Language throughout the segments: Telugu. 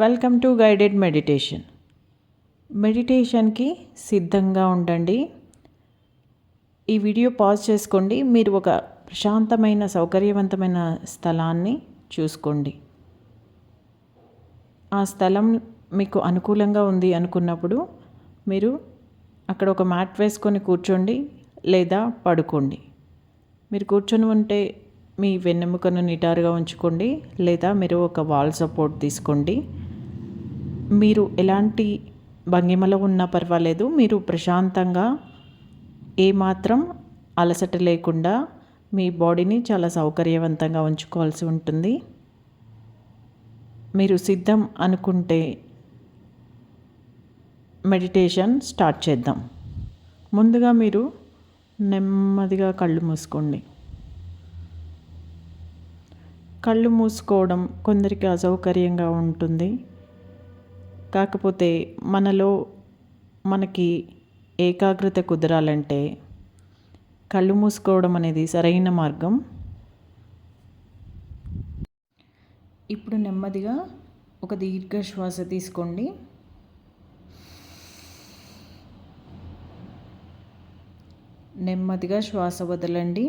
Welcome to guided meditation. మెడిటేషన్కి సిద్ధంగా ఉండండి. ఈ వీడియో పాజ్ చేసుకోండి. మీరు ఒక ప్రశాంతమైన సౌకర్యవంతమైన స్థలాన్ని చూసుకోండి. ఆ స్థలం మీకు అనుకూలంగా ఉంది అనుకున్నప్పుడు మీరు అక్కడ ఒక మ్యాట్ వేసుకొని కూర్చోండి లేదా పడుకోండి. మీరు కూర్చొని ఉంటే మీ వెన్నెముకను నిటారుగా ఉంచుకోండి లేదా మీరు ఒక వాల్ సపోర్ట్ తీసుకోండి. మీరు ఎలాంటి భంగిమలో ఉన్నా పర్వాలేదు. మీరు ప్రశాంతంగా ఏమాత్రం అలసట లేకుండా మీ బాడీని చాలా సౌకర్యవంతంగా ఉంచుకోవాల్సి ఉంటుంది. మీరు సిద్ధం అనుకుంటే మెడిటేషన్ స్టార్ట్ చేద్దాం. ముందుగా మీరు నెమ్మదిగా కళ్ళు మూసుకోండి. కళ్ళు మూసుకోవడం కొందరికి అసౌకర్యంగా ఉంటుంది. కాకపోతే మనలో మనకి ఏకాగ్రత కుదరాలంటే కళ్ళు మూసుకోవడం అనేది సరైన మార్గం. ఇప్పుడు నెమ్మదిగా ఒక దీర్ఘ శ్వాస తీసుకోండి. నెమ్మదిగా శ్వాస వదలండి.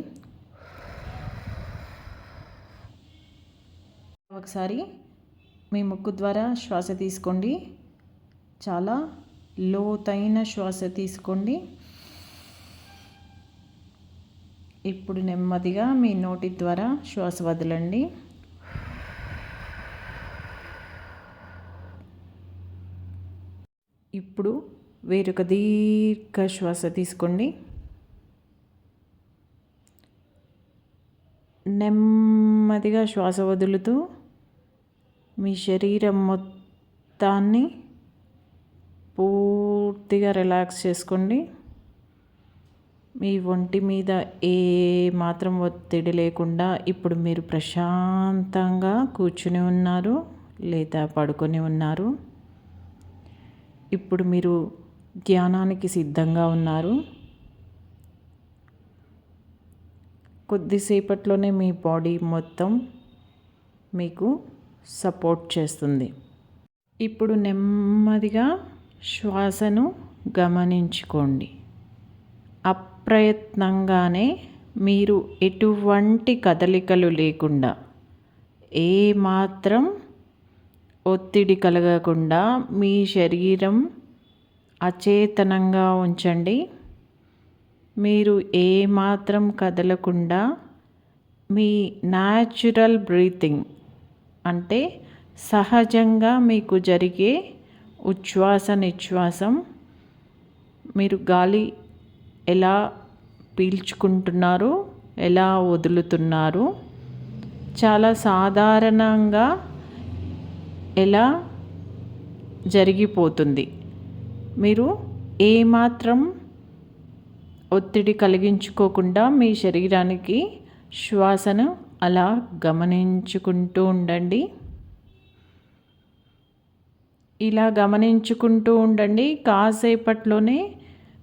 ఒకసారి మీ ముక్కు ద్వారా శ్వాస తీసుకోండి. చాలా లోతైన శ్వాస తీసుకోండి. ఇప్పుడు నెమ్మదిగా మీ నోటి ద్వారా శ్వాస వదలండి. ఇప్పుడు వేరొక దీర్ఘ శ్వాస తీసుకోండి. నెమ్మదిగా శ్వాస వదులుతూ మీ శరీరం మొత్తాన్ని పూర్తిగా రిలాక్స్ చేసుకోండి. మీ ఒంటి మీద ఏ మాత్రం ఒత్తిడి లేకుండా ఇప్పుడు మీరు ప్రశాంతంగా కూర్చుని ఉన్నారు లేదా పడుకొని ఉన్నారు. ఇప్పుడు మీరు ధ్యానానికి సిద్ధంగా ఉన్నారు. కొద్దిసేపట్లోనే మీ బాడీ మొత్తం మీకు సపోర్ట్ చేస్తుంది. ఇప్పుడు నెమ్మదిగా శ్వాసను గమనించుకోండి. అప్రయత్నంగానే మీరు ఎటువంటి కదలికలు లేకుండా ఏమాత్రం ఒత్తిడి కలగకుండా మీ శరీరం అచేతనంగా ఉంచండి. మీరు ఏమాత్రం కదలకుండా మీ న్యాచురల్ బ్రీతింగ్ అంటే సహజంగా మీకు జరిగే ఉచ్ఛ్వాస నిశ్వాసం. మీరు గాలి ఎలా పీల్చుకుంటున్నారు ఎలా వదులుతున్నారు చాలా సాధారణంగా ఎలా జరిగిపోతుంది. మీరు ఏమాత్రం ఒత్తిడి కలిగించుకోకుండా మీ శరీరానికి శ్వాసను అలా గమనించుకుంటూ ఉండండి. ఇలా గమనించుకుంటూ ఉండండి. కాసేపట్లోనే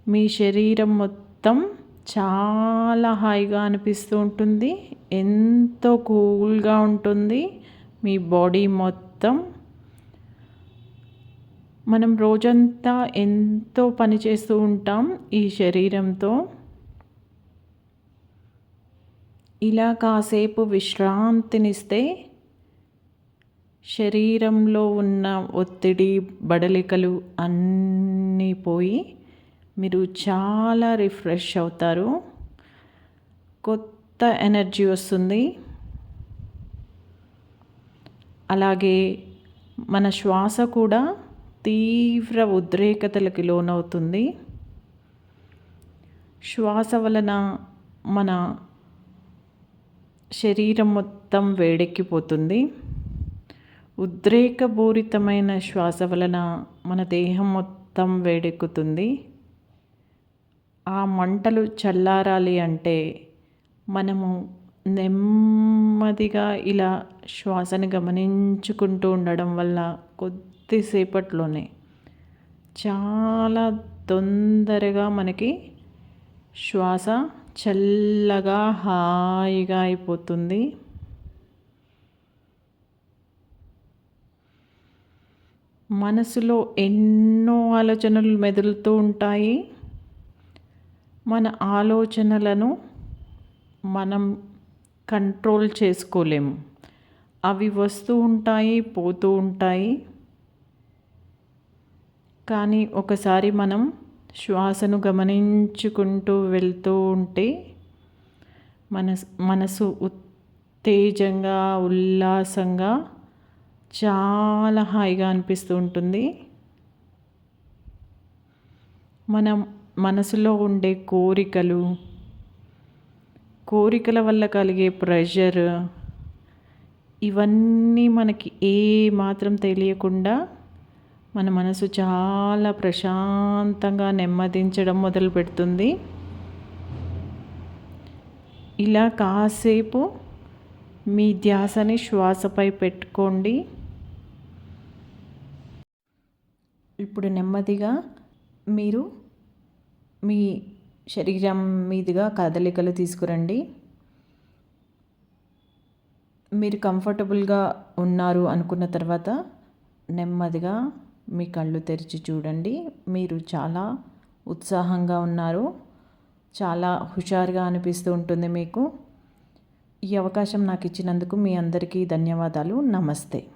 మీ శరీరం మొత్తం చాలా హాయిగా అనిపిస్తూ ఉంటుంది. ఎంతో కూల్గా ఉంటుంది. మీ బాడీ మొత్తం. మనం రోజంతా ఎంతో పని చేస్తూ ఉంటాం ఈ శరీరంతో. ఇలా కాసేపు విశ్రాంతినిస్తే శరీరంలో ఉన్న ఒత్తిడి బడలికలు అన్నీ పోయి మీరు చాలా రిఫ్రెష్ అవుతారు. కొత్త ఎనర్జీ వస్తుంది. అలాగే మన శ్వాస కూడా తీవ్ర ఉద్రేకతలకి లోనవుతుంది. శ్వాస వలన మన శరీరం మొత్తం వేడెక్కిపోతుంది ఉద్రేకపూరితమైన శ్వాస వలన మన దేహం మొత్తం వేడెక్కుతుంది. ఆ మంటలు చల్లారాలి అంటే మనము నెమ్మదిగా ఇలా శ్వాసను గమనించుకుంటూ ఉండడం వల్ల కొద్దిసేపట్లోనే చాలా తొందరగా మనకి శ్వాస చల్లగా హాయిగా అయిపోతుంది. మనసులో ఎన్నో ఆలోచనలు మెదులుతూ ఉంటాయి. మన ఆలోచనలను మనం కంట్రోల్ చేసుకోలేము. అవి వస్తూ ఉంటాయి పోతూ ఉంటాయి. కానీ ఒకసారి మనం శ్వాసను గమనించుకుంటూ వెళ్తూ ఉంటే మనసు మనసు ఉత్తేజంగా ఉల్లాసంగా చాలా హాయిగా అనిపిస్తూ ఉంటుంది. మనం మనసులో ఉండే కోరికలు కోరికల వల్ల కలిగే ప్రెషర్ ఇవన్నీ మనకి ఏ మాత్రం తెలియకుండా మన మనసు చాలా ప్రశాంతంగా నెమ్మదించడం మొదలు పెడుతుంది. ఇలా కాసేపు మీ ధ్యాసని శ్వాసపై పెట్టుకోండి. ఇప్పుడు నెమ్మదిగా మీరు మీ శరీరం మీదుగా కదలికలు తీసుకురండి. మీరు కంఫర్టబుల్గా ఉన్నారు అనుకున్న తర్వాత నెమ్మదిగా మీ కళ్ళు తెరిచి చూడండి. మీరు చాలా ఉత్సాహంగా ఉన్నారు. చాలా హుషారుగా అనిపిస్తూ ఉంటుంది మీకు. ఈ అవకాశం నాకు ఇచ్చినందుకు మీ అందరికీ ధన్యవాదాలు. నమస్తే.